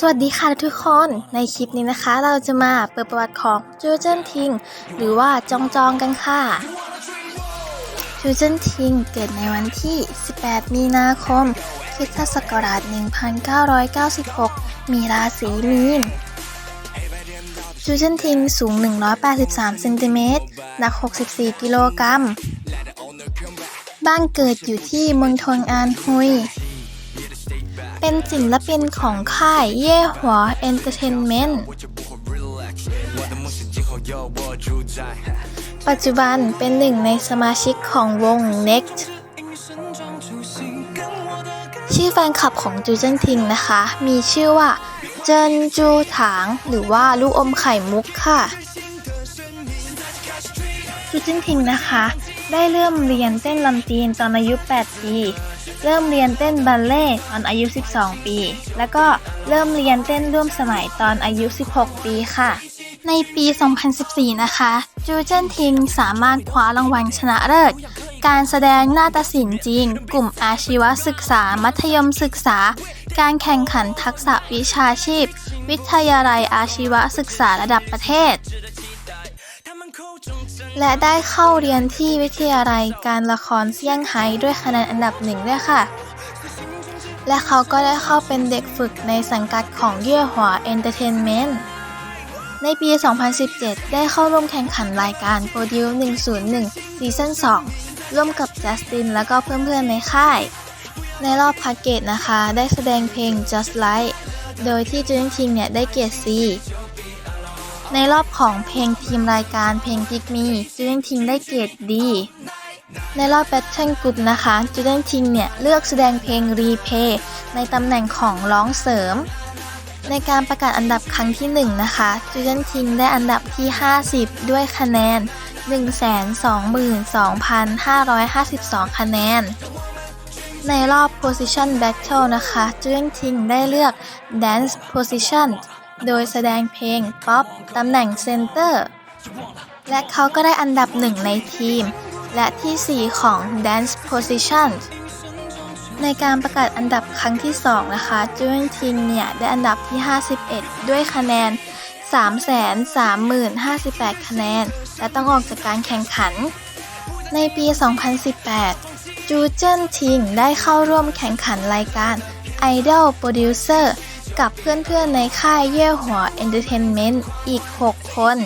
สวัสดีค่ะทุกคน ในคลิปนี้นะคะ เราจะมาเปิดประวัติของจูเจนทิงหรือว่าจองจองกันค่ะ จูเจนทิงเกิดในวันที่ 18 มีนาคมคริสตศักราช 1996 มีราศีมีน จูเจนทิงสูง 183 เซนติเมตรหนัก 64 กิโลกรัม บ้านเกิดอยู่ที่มณฑลอานฮุย เป็นศิลปินของค่ายเย่หัวเอนเตอร์เทนเมนต์ปัจจุบันเป็นหนึ่งในสมาชิกของวง NEXT ชื่อแฟนคลับของจูเจิ้นทิงนะคะ มีชื่อว่าเจินจูถาง หรือว่าลูกอมไข่มุกค่ะ จูเจิ้นทิงนะคะ ได้เริ่มเรียนเต้นลำจีนตอนอายุ 8 ปี เริ่มเรียนเต้นบัลเล่ต์ตอนอายุ 12 ปี แล้วก็เริ่มเรียนเต้นร่วมสมัยตอนอายุ 16 ปีค่ะ ในปี 2014 นะคะ จูเจนทิงสามารถคว้ารางวัลชนะเลิศ การแสดงนาฏศิลป์จีนกลุ่มอาชีวศึกษา มัธยมศึกษา การแข่งขันทักษะวิชาชีพ วิทยาลัยอาชีวศึกษาระดับประเทศ และได้เข้าเรียนที่วิทยาลัยการละครเซี่ยงไฮ้ด้วยคะแนนอันดับหนึ่งด้วยค่ะ และเขาก็ได้เข้าเป็นเด็กฝึกในสังกัดของเย่อหัวเอนเตอร์เทนเมนต์ในปี 2017 ได้เข้าร่วมแข่งขันรายการโปรดิว101 ซีซั่น2 ร่วมกับจัสตินและก็เพื่อนๆในค่าย ในรอบพาเกตนะคะ ได้แสดงเพลง Just Like โดยที่จูนทิงเนี่ยได้เกียรติ C ในรอบของเพลงทีมรายการเพลงพิกมีจูเดนทิงได้เกรดดี ในรอบแบทเทิลกรุ๊ปนะคะจูเดนทิงเนี่ยเลือกแสดงเพลงรีเพย์ในตำแหน่งของร้องเสริม ในการประกาศอันดับครั้งที่ 1 นะคะจูเดนทิงได้อันดับที่ 50 ด้วยคะแนน 122,552 คะแนนในรอบ Position Battle นะคะจูเดนทิงได้เลือก Dance Position โดยแสดงเพลงป๊อปตำแหน่งเซนเตอร์ และเขาก็ได้อันดับหนึ่งในทีม และที่ 4 ของ Dance Position ในการประกาศอันดับครั้งที่ 2 นะคะจูนทิงเนี่ย ได้อันดับที่ 51 ด้วยคะแนน 330,058 คะแนน และต้องออกจากการแข่งขัน ในปี 2018 จูเจนทิงได้เข้าร่วมแข่งขันรายการ Idol Producer กับเพื่อนๆในค่ายเย่หัวเอนเตอร์เทนเมนต์อีก 6 คน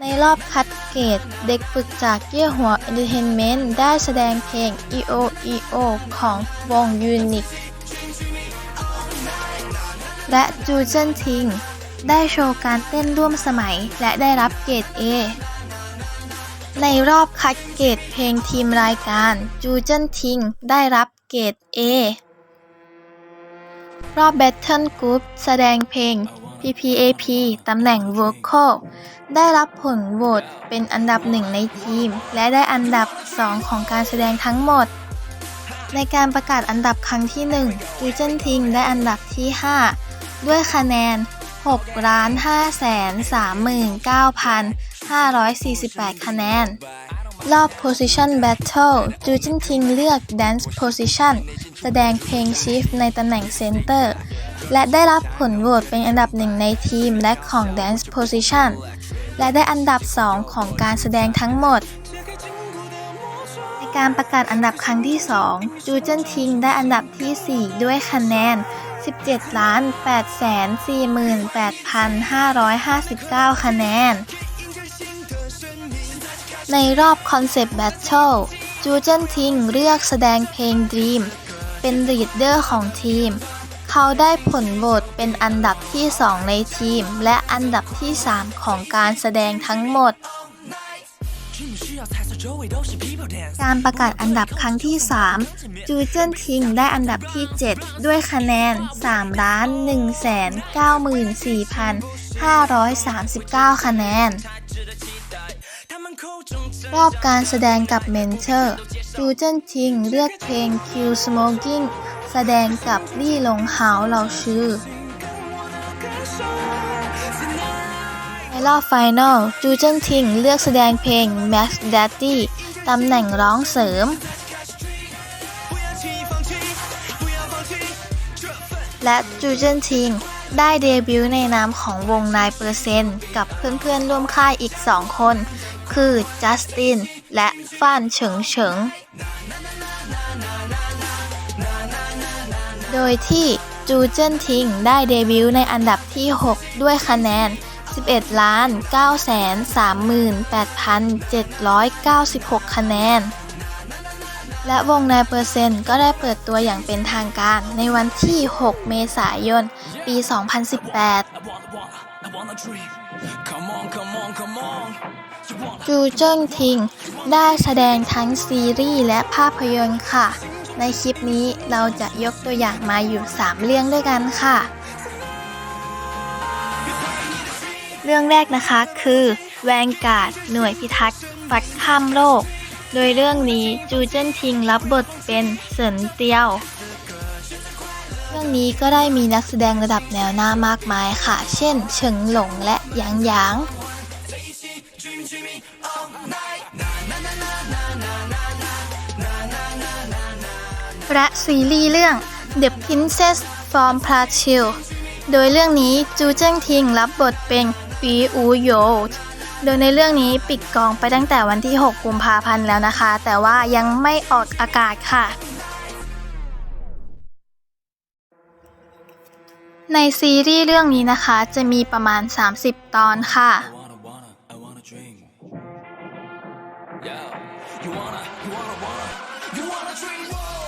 ในรอบคัดเกรดเด็กฝึกจากเย่หัวเอนเตอร์เทนเมนต์ได้แสดงเพลง EO EO ของวงยูนิคและจูเจนทิง ได้โชว์การเต้นร่วมสมัยและได้รับเกรด A ในรอบคัดเกรดเพลงทีมรายการจูเจนทิง ได้รับเกรด A รอบ Battle Group แสดงเพลง PPAP ตำแหน่ง Vocal ได้รับผลโหวตเป็นอันดับหนึ่งในทีม และได้อันดับ 2 ของการแสดงทั้งหมด ในการประกาศอันดับครั้งที่1จูเจนทิงได้อันดับที่ 5 ด้วยคะแนน 6 5 3 9 548 คะแนน รอบ Position Battle จูจินทิงเลือก Dance Position แสดงเพลง Shift ในตำแหน่ง Center และได้รับผลโหวตเป็นอันดับหนึ่งในทีมและของ Dance Position และได้อันดับ 2 ของการแสดงทั้งหมด ในการประกาศอันดับครั้งที่ 2 จูเจิ้นทิงได้อันดับที่ 4 ด้วยคะแนน 17 ล้าน8 4 8 5 5 9 คะแนน ในรอบคอนเซปต์แบทเทิลจูเจนทิงเลือกแสดงเพลง Dream เป็นลีดเดอร์ของทีม เขาได้ผลโหวตเป็นอันดับที่ 2 ในทีม และอันดับที่ 3 ของการแสดงทั้งหมด การประกาศอันดับครั้งที่ 3 จูเจนทิงได้อันดับที่ 7 ด้วยคะแนน 3 ล้าน1แสน94,539 คะแนน รอบการแสดงกับเมนเทอร์จูเจิ้นทิงเลือกเพลง Q Smoking แสดงกับลี่หลงหาวเหล่าชื่อ ในรอบไฟนอลจูเจิ้นทิงเลือกแสดงเพลง Max Daddy ตำแหน่งร้องเสริม และจูเจิ้นทิงได้เดบิวต์ในนามของวงนายเปอร์เซนต์กับเพื่อนๆร่วมค่ายอีก 2 คน คือจัสตินและฟ่านเฉิงเฉิง โดยที่จูเจิ้นทิงได้เดบิวต์ในอันดับที่ 6 ด้วยคะแนน 11ล้าน9แสน38,796 คะแนน และวงนายเปอร์เซนต์ก็ได้เปิดตัวอย่างเป็นทางการในวันที่ 6 เมษายน ปี 2018 จูเจิ้งทิง ได้แสดงทั้งซีรีส์และภาพยนตร์ค่ะ ในคลิปนี้เราจะยกตัวอย่างมาอยู่ 3 เรื่องด้วยกันค่ะ เรื่องแรกนะคะคือแวงการ์ดหน่วยพิทักษ์ฟัดข้ามโลก โดยเรื่องนี้จูเจิ้นทิงรับบทเป็นเสินเตียว เรื่องนี้ก็ได้มีนักแสดงระดับแนวหน้ามากมายค่ะ เช่น เฉิงหลงและหยางหยาง และซีรีส์เรื่อง The Princess from p l a c h i l โดยเรื่องนี้จูเจิ้งทิงรับบทเป็นอีอูโยโดยในเรื่องนี้ปิดกองไปตั้งแต่วันที่ 6 กุมภาพันธ์แล้วนะคะ แต่ว่ายังไม่ออกอากาศค่ะ ในซีรีส์เรื่องนี้นะคะจะมีประมาณ 30 ตอนค่ะ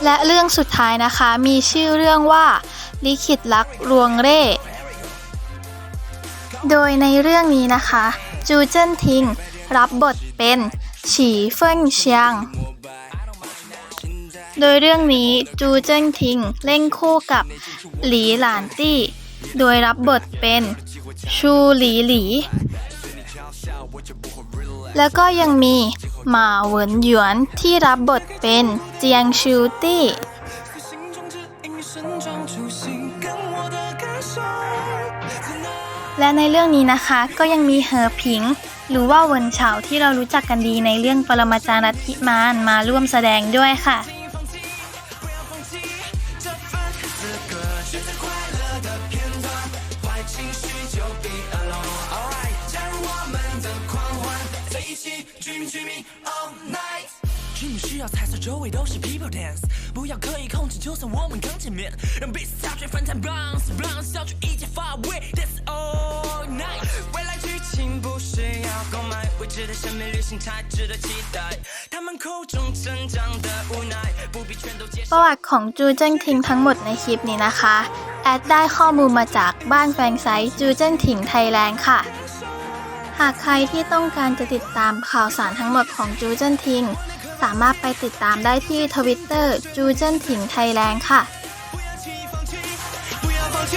และเรื่องสุดท้ายนะคะมีชื่อเรื่องว่า ลิขิตรักรวงเร่ โดยในเรื่องนี้นะคะ จูเจิ้นทิง รับบทเป็นฉีเฟิ่งเชียง โดยเรื่องนี้จูเจิ้นทิงเล่นคู่กับหลีหลานตี้ โดยรับบทเป็นชูหลีหลี แล้วก็ยังมี หมาเหวินหยวนที่รับบทเป็นเจียงชูตี้ 心中指引伸张出心，跟我的感受。 และในเรื่องนี้นะคะก็ยังมีเหอผิง หรือว่าเวินเฉาที่เรารู้จักกันดีในเรื่องปรมาจารย์ลัทธิมารมาร่วมแสดงด้วยค่ะ 这份资格，选择快乐的片段，坏情绪就 be 一起 dream dreaming all night。dream 需要彩色，周围都是 people dance，不要刻意控制，就算我们刚见面，让 beat 下坠翻弹 bounce bounce，小曲一起发威，that's all night。未来剧情不需要购买，未知的生命旅行才值得期待，他们口中成长的无奈，不必全都接 ป 受 ระ。วัติของจูเจิ้งทิงทั้งหมดในคลิปนี้นะคะ แอดได้ข้อมูลมาจากบ้านแฟนไซต์จูเจิ้งทิงไทยแลนด์ค่ะ ห ากใครที่ต้องการจะติดตามข่าวสารทั้งหมดของจูเจิ้นทิง สามารถไปติดตามได้ที่ทวิตเตอร์จูเจิ้นทิงไทยแลนด์ค่ะ 不要轻易放弃，不要放弃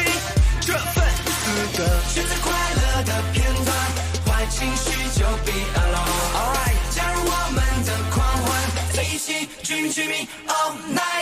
这份资格，选择快乐的片段，坏情绪就 be alone。Alright，加入我们的狂欢，在一起 dream dreaming all night。